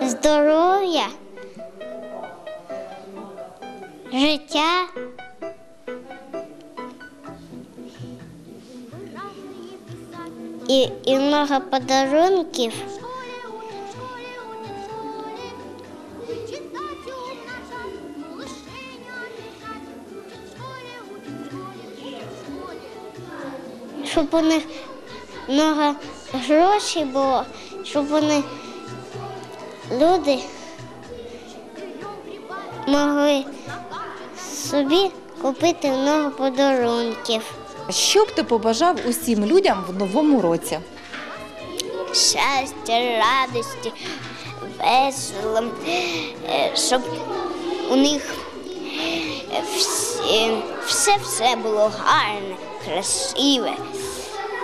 здоров'я, життя. І, і много подарунків. Щоб у них много грошей було, щоб вони люди могли собі купити много подарунків. Що б ти побажав усім людям в новому році? щастя, радості, весело, е, щоб у них все-все було гарне, красиве.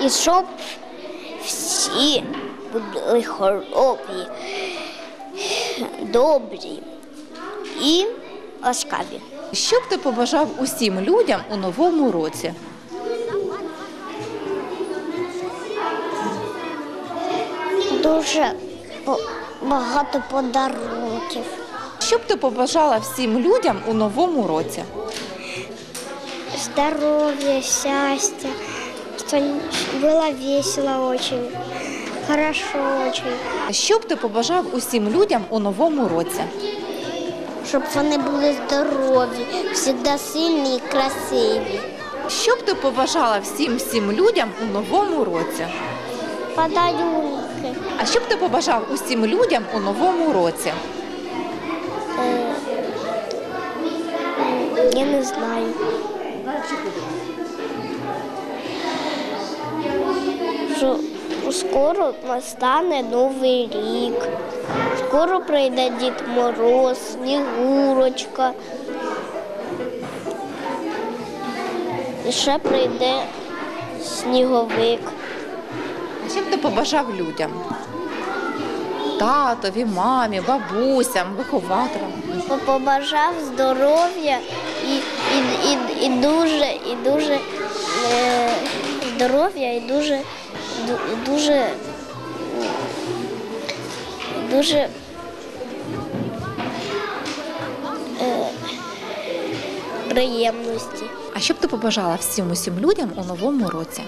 І щоб всі були хоробрі, добрі і ласкаві. Що б ти побажав усім людям у новому році? Дуже багато подарунків. Що б ти побажала всім людям у новому році? здоровья, счастья, что было весело очень, хорошо очень, Що б ти побажав усім людям у новому році? щоб вони були здорові, завжди сильні і красиві. Що б ти побажала всім всім людям у новому році? Подарунки, А що б ти побажав усім людям у новому році? я не знаю. Що скоро настане новий рік. Скоро прийде Дід Мороз, Снігурочка. І ще прийде сніговик. Б ти побажав людям? Татові, мамі, бабусям, вихователям. Побажав здоров'я і, і, і, і дуже, і дуже е, здоров'я і дуже, ду- дуже, дуже е, приємності. А що б ти побажала всім усім людям у новому році?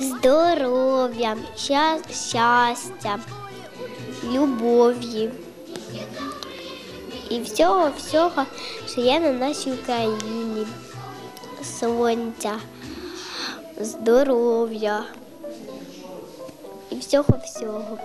Здоров'я, щастя, любові і всього, всього, що є на нашій Україні. Сонця, здоров'я і всього всього.